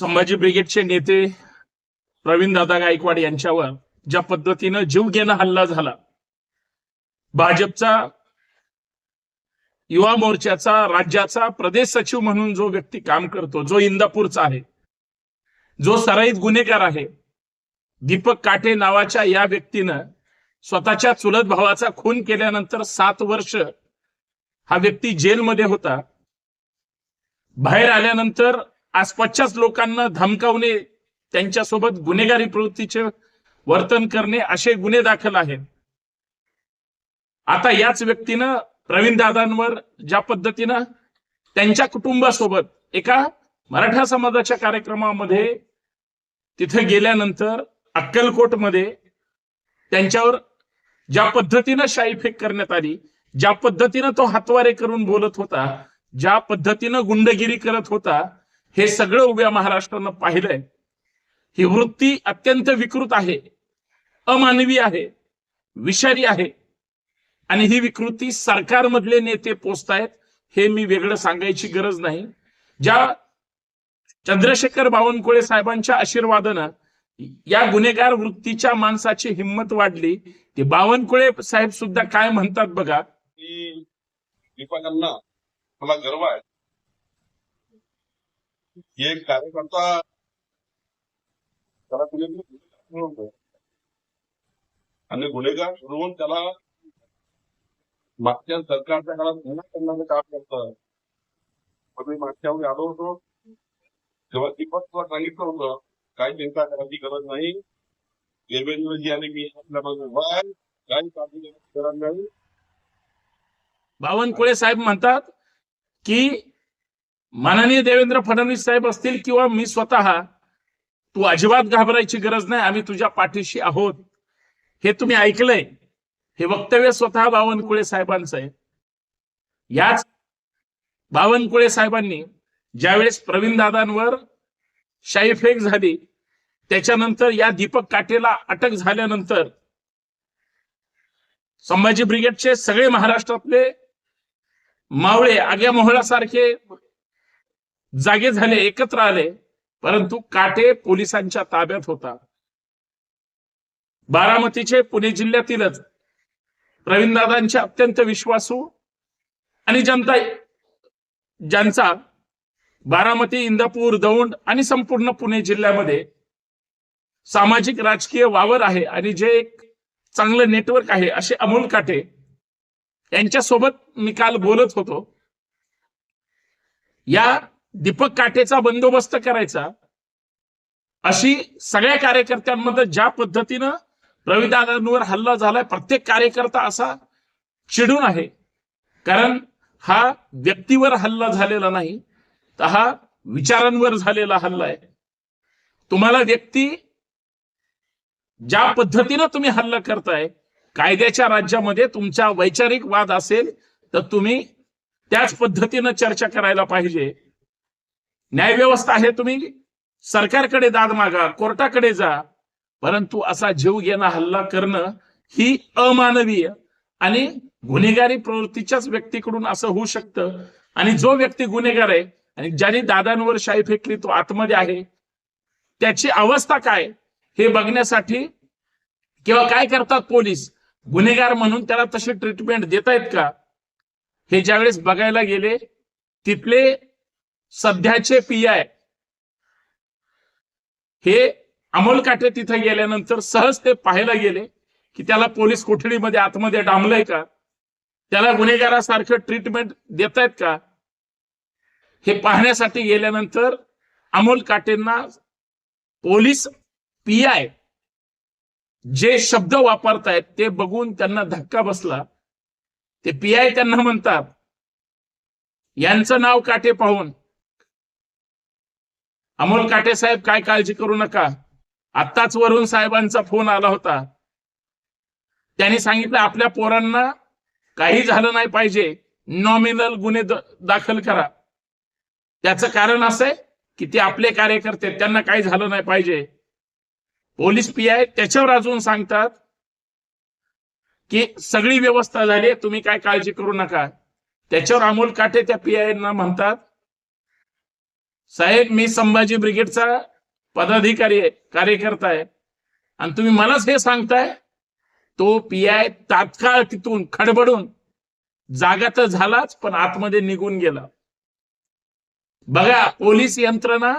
संभाजी ब्रिगेडचे नेते प्रवीणदादा गायकवाड यांच्यावर ज्या पद्धतीनं जीवघेणं हल्ला झाला भाजपचा युवा मोर्चाचा राज्याचा प्रदेश सचिव म्हणून जो व्यक्ती काम करतो जो इंदापूरचा आहे जो सराईत गुन्हेगार आहे दीपक काटे नावाच्या या व्यक्तीनं स्वतःच्या चुलत भावाचा खून केल्यानंतर सात वर्ष हा व्यक्ती जेलमध्ये होता. बाहेर आल्यानंतर आसपासच्याच लोकांना धमकावणे त्यांच्यासोबत गुन्हेगारी प्रवृत्तीचे वर्तन करणे असे गुन्हे दाखल आहेत. आता याच व्यक्तीनं प्रवीण दादांवर ज्या पद्धतीनं त्यांच्या कुटुंबासोबत एका मराठा समाजाच्या कार्यक्रमामध्ये तिथे गेल्यानंतर अक्कलकोटमध्ये त्यांच्यावर ज्या पद्धतीनं शाईफेक करण्यात आली ज्या पद्धतीनं तो हातवारे करून बोलत होता ज्या पद्धतीनं गुंडगिरी करत होता हे सगळं उभ्या महाराष्ट्रानं पाहिलंय. ही वृत्ती अत्यंत विकृत आहे अमानवी आहे विषारी आहे. आणि ही विकृती सरकारमधले नेते पोचतायत हे मी वेगळं सांगायची गरज नाही. ज्या चंद्रशेखर बावनकुळे साहेबांच्या आशीर्वादानं या गुन्हेगार वृत्तीच्या माणसाची हिंमत वाढली ते बावनकुळे साहेब सुद्धा काय म्हणतात बघा? की दीपकांना मला गर्व आहे. एक कार्यकर्ता त्याला कुणीतरी आणि गुन्हेगार ठरवून त्याला मागच्या सरकारच्या काळात गुन्हा करण्याचं काम करतं पण मी मागच्या वेळी आलो होतो. तेव्हा दीपक तुला सांगितलं होतं काही चिंता करायची गरज नाही. देवेंद्रजी आणि मी आपल्या काही काळजी करायची गरज नाही. बावनकुळे साहेब म्हणतात की माननीय देवेंद्र फडणवीस साहेब असतील किंवा मी स्वतः तू अजिबात घाबरायची गरज नाही आम्ही तुझ्या पाठीशी आहोत. हे तुम्ही ऐकलंय. हे वक्तव्य स्वतः बावनकुळे साहेबांचं आहे. याच बावनकुळे साहेबांनी ज्यावेळेस प्रवीण दादांवर शाईफेक झाली त्याच्यानंतर या दीपक काटेला अटक झाल्यानंतर संभाजी ब्रिगेडचे सगळे महाराष्ट्रातले मावळे आग्या मोहळासारखे जागे झाले एकत्र आले. परंतु काटे पोलिसांच्या ताब्यात होता. बारामतीचे पुणे जिल्ह्यातीलच. प्रवीणदादांचे अत्यंत विश्वासू आणि जनता ज्यांचा बारामती इंदापूर दौंड आणि संपूर्ण पुणे जिल्ह्यामध्ये सामाजिक राजकीय वावर आहे आणि जे एक चांगलं नेटवर्क आहे असे अमोल काटे यांच्यासोबत मी काल बोलत होतो. या दीपक काटेचा बंदोबस्त करायचा. अशी सगळ्या कार्यकर्त्यांमध्ये ज्या पद्धतीनं प्रवीदादांवर हल्ला झालाय प्रत्येक कार्यकर्ता असा चिडून आहे. कारण हा व्यक्तीवर हल्ला झालेला नाही तर हा विचारांवर झालेला हल्ला आहे. तुम्हाला व्यक्ती ज्या पद्धतीनं तुम्ही हल्ला करताय कायद्याच्या राज्यामध्ये तुमचा वैचारिक वाद असेल तर तुम्ही त्याच पद्धतीनं चर्चा करायला पाहिजे. न्यायव्यवस्था आहे तुम्ही? सरकारकडे दाद मागा कोर्टाकडे जा. परंतु असा जीव घेणं हल्ला करणं ही अमानवीय आणि गुन्हेगारी प्रवृत्तीच्याच व्यक्तीकडून असं होऊ शकतं. आणि जो व्यक्ती गुन्हेगार आहे आणि ज्याने दादांवर शाई फेकली तो आतमध्ये आहे. त्याची अवस्था काय? हे बघण्यासाठी किंवा काय करतात पोलीस? गुन्हेगार म्हणून त्याला तशी ट्रीटमेंट देत आहेत का? हे ज्यावेळेस बघायला गेले तिथले सध्याचे पी आय हे अमोल काटे तिथे गेल्यानंतर सहज ते पाहायला गेले की त्याला पोलीस कोठडीमध्ये आतमध्ये डांबलंय का? त्याला गुन्हेगारासारखं ट्रीटमेंट देत आहेत का? हे पाहण्यासाठी गेल्यानंतर अमोल काटेंना पोलीस पी आय जे शब्द वापरतायत ते बघून त्यांना धक्का बसला. ते पी आय त्यांना म्हणतात यांचं नाव काटे पाहून अमोल काटे साहेब काय काळजी करू नका. आत्ताच वरून साहेबांचा फोन आला होता. त्यांनी सांगितलं आपल्या पोरांना काही झालं नाही पाहिजे. नॉमिनल गुन्हे दाखल करा. त्याचं कारण असं आहे की ते आपले कार्यकर्ते त्यांना काही झालं नाही पाहिजे. पोलीस पी आय त्याच्यावर अजून सांगतात की सगळी व्यवस्था झाली तुम्ही काय काळजी करू नका. त्याच्यावर अमोल काटे त्या पी आय म्हणतात साहेब मी संभाजी ब्रिगेडचा पदाधिकारी आहे कार्यकर्ता आहे. आणि तुम्ही मलाच हे सांगताय तो पी आय तात्काळ तिथून खडबडून जागा तर झालाच पण आतमध्ये निघून गेला. बघा पोलीस यंत्रणा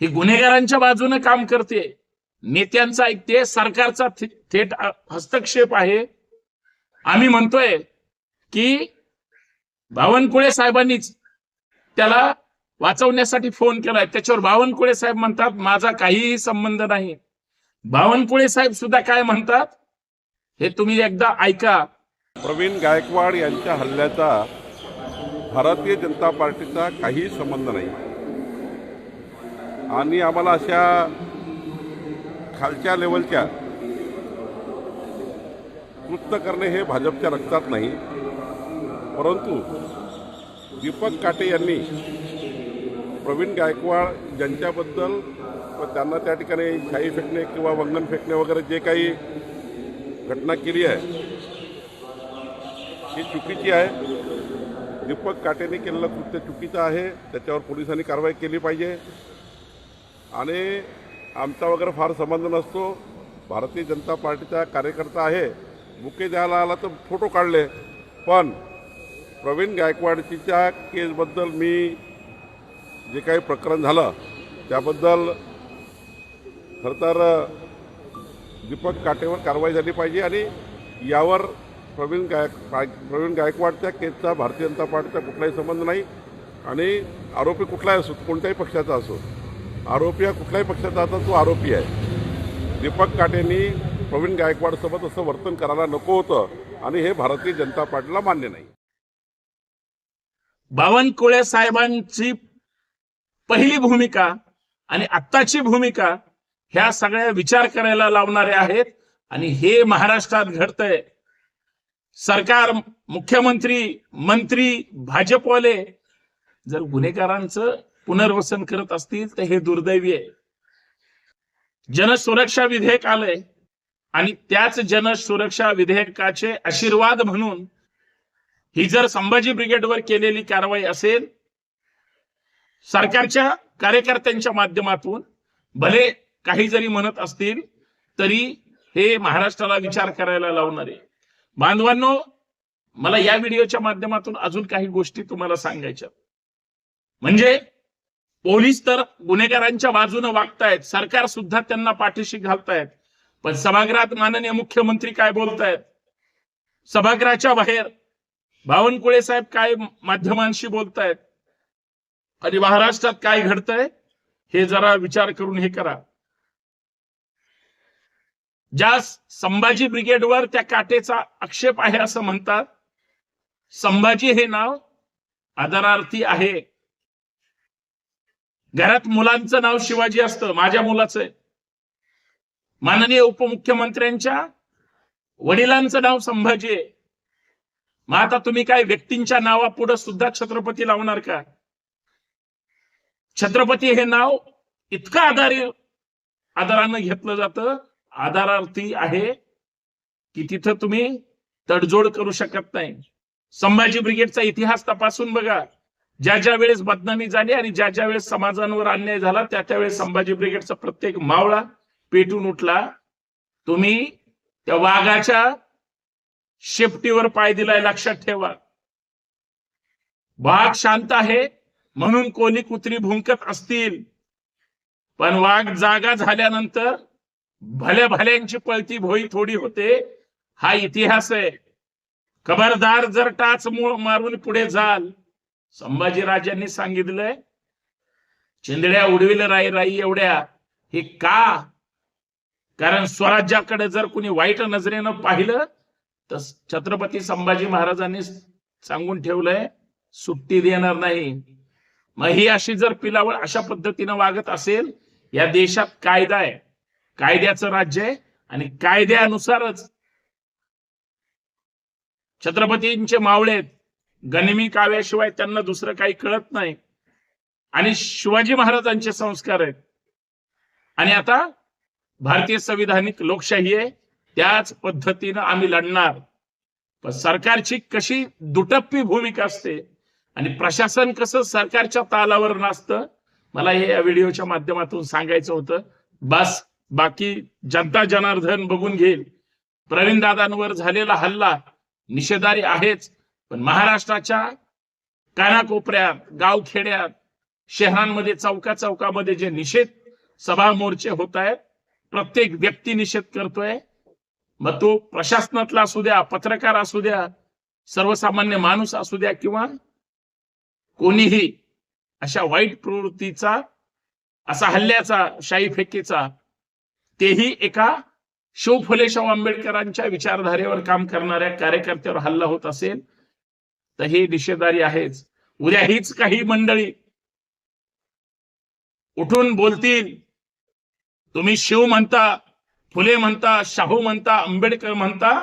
ही गुन्हेगारांच्या बाजूने काम करते. नेत्यांचा ऐकते सरकारचा थेट हस्तक्षेप आहे. आम्ही म्हणतोय की बावनकुळे साहेबांनीच त्याला वाचवण्यासाठी फोन केलाय. त्याच्यावर बावनकुळे साहेब म्हणतात माझा काहीही संबंध नाही. बावनकुळे साहेब सुद्धा काय म्हणतात? हे तुम्ही एकदा ऐका. प्रवीण गायकवाड यांच्या हल्ल्याचा भारतीय जनता पार्टीचा काही संबंध नाही. आणि आम्हाला अशा खालच्या लेवलच्या कृत्य करणे हे भाजपच्या रक्तात नाही. परंतु दीपक काटे यांनी प्रवीण गायकवाड यांच्याबद्दल व त्यांना त्या ठिकाणी शाई फेकणे किंवा वंगण फेकणे वगैरे जे काही घटना केली आहे ही चुकीची आहे. दीपक काटेने केलेलं कृत्य चुकीचं आहे. त्याच्यावर पोलिसांनी कारवाई केली पाहिजे. आणि आमचा वगैरे फार संबंध नसतो. भारतीय जनता पार्टीचा कार्यकर्ता आहे. बुके द्यायला आला तर फोटो काढले. पण प्रवीण गायकवाडच्या केसबद्दल मी जे काही प्रकरण झालं त्याबद्दल खरं तर दीपक काटेवर कारवाई झाली पाहिजे आणि यावर प्रवीण गायक प्रवीण गायकवाडच्या केसचा भारतीय जनता पार्टीचा कुठलाही संबंध नाही आणि आरोपी कुठलाही असो कोणत्याही पक्षाचा असो आरोपी हा कुठल्याही पक्षाचा आता तो आरोपी आहे. दीपक काटेंनी प्रवीण गायकवाडसोबत असं वर्तन करायला नको होतं आणि हे भारतीय जनता पार्टीला मान्य नाही. बावनकुळे साहेबांची पहिली भूमिका आणि आत्ताची भूमिका ह्या सगळ्या विचार करायला लावणारे आहेत. आणि हे महाराष्ट्रात घडतंय. सरकार मुख्यमंत्री मंत्री भाजपवाले जर गुन्हेगारांचं पुनर्वसन करत असतील तर हे दुर्दैवी आहे. जनसुरक्षा विधेयक आलंय आणि त्याच जनसुरक्षा विधेयकाचे आशीर्वाद म्हणून ही जर संभाजी ब्रिगेडवर केलेली कारवाई असेल सरकारच्या कार्यकर्त्यांच्या माध्यमातून भले काही जरी म्हणत असतील तरी हे महाराष्ट्राला विचार करायला लावणारे. बांधवांनो मला या व्हिडिओच्या माध्यमातून अजून काही गोष्टी तुम्हाला सांगायच्या. म्हणजे पोलीस तर गुन्हेगारांच्या बाजूने वागतायत सरकार सुद्धा त्यांना पाठीशी घालतायत पण सभागृहात माननीय मुख्यमंत्री काय बोलतायत? सभागृहाच्या बाहेर बावनकुळे साहेब काय माध्यमांशी बोलतायत? आणि महाराष्ट्रात काय घडतंय हे जरा विचार करून हे करा. ज्या संभाजी ब्रिगेडवर त्या काटेचा आक्षेप आहे असं म्हणतात संभाजी हे नाव आदरार्थी आहे. घरात मुलांचं नाव शिवाजी असतं माझ्या मुलाचं. आहे माननीय उपमुख्यमंत्र्यांच्या वडिलांचं नाव संभाजी आहे. मग आता तुम्ही काय व्यक्तींच्या नावापुढे सुद्धा छत्रपती लावणार का? छत्रपती हे नाव इतकं आधार्य आदरानं घेतलं जातं. आधारार्थी आहे की तिथं तुम्ही तडजोड करू शकत नाही. संभाजी ब्रिगेडचा इतिहास तपासून बघा. ज्या ज्या वेळेस बदनामी झाली आणि ज्या ज्या वेळेस समाजांवर अन्याय झाला त्या त्यावेळेस संभाजी ब्रिगेडचा प्रत्येक मावळा पेटून उठला. तुम्ही त्या वाघाच्या शेपटीवर पाय दिलाय लक्षात ठेवा. वाघ शांत आहे. म्हणून कोणी कुत्री भुंकत असतील. पण वाघ जागा झाल्यानंतर भल्या भल्यांची पळती भोई थोडी होते. हा इतिहास आहे. खबरदार जर टाच मूळ मारून पुढे जाल. संभाजीराजांनी सांगितलंय चिंदड्या उडविल राई राई एवढ्या. हे का? कारण स्वराज्याकडे जर कुणी वाईट नजरेनं पाहिलं तर छत्रपती संभाजी महाराजांनी सांगून ठेवलंय सुट्टी देणार नाही. मग ही अशी जर पिलावळ अशा पद्धतीनं वागत असेल या देशात कायदा आहे. कायद्याचं राज्य आहे आणि कायद्यानुसारच छत्रपतींचे मावळे गनिमी काव्याशिवाय त्यांना दुसरं काही कळत नाही. आणि शिवाजी महाराजांचे संस्कार आहेत. आणि आता भारतीय संविधानिक लोकशाही आहे. त्याच पद्धतीनं आम्ही लढणार. पण सरकारची कशी दुटप्पी भूमिका असते आणि प्रशासन कसं सरकारच्या तालावर नसतं मला हे या व्हिडिओच्या माध्यमातून सांगायचं होतं. बस बाकी जनता जनार्दन बघून घेईल. प्रवीण दादांवर झालेला हल्ला निषेधारी आहेच पण महाराष्ट्राच्या कानाकोपऱ्यात गावखेड्यात शहरांमध्ये चौका चौकामध्ये जे निषेध सभा मोर्चे होत आहेत प्रत्येक व्यक्ती निषेध करतोय. मग तो प्रशासनातला असू द्या पत्रकार असू द्या सर्वसामान्य माणूस असू द्या किंवा कोणीही अशा वाईट प्रवृत्तीचा असा हल्ल्याचा शाही फेकीचा तेही एका शिव फुले शाहू आंबेडकरांच्या विचारधारेवर काम करणाऱ्या कार्यकर्त्यावर हल्ला होत असेल तर ही निषेधारी आहेच. उद्या हीच काही मंडळी उठून बोलतील तुम्ही शिव म्हणता फुले म्हणता शाहू म्हणता आंबेडकर म्हणता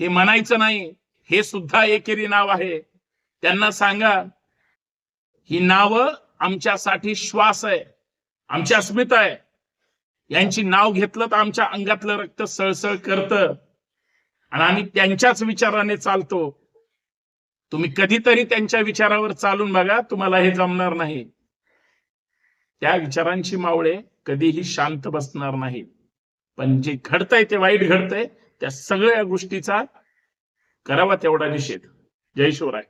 हे म्हणायचं नाही. हे सुद्धा एकेरी नाव आहे. त्यांना सांगा ही नावं आमच्यासाठी श्वास आहे आमची अस्मिता आहे. यांची नाव घेतलं तर आमच्या अंगातलं रक्त सळसळ करतं. आणि आम्ही त्यांच्याच विचाराने चालतो. तुम्ही कधीतरी त्यांच्या विचारावर चालून बघा तुम्हाला हे जमणार नाही. त्या विचारांची मावळे कधीही शांत बसणार नाही पण जे घडतंय ते वाईट घडतंय त्या सगळ्या गोष्टीचा करावा तेवढा निषेध. जय शिवराय.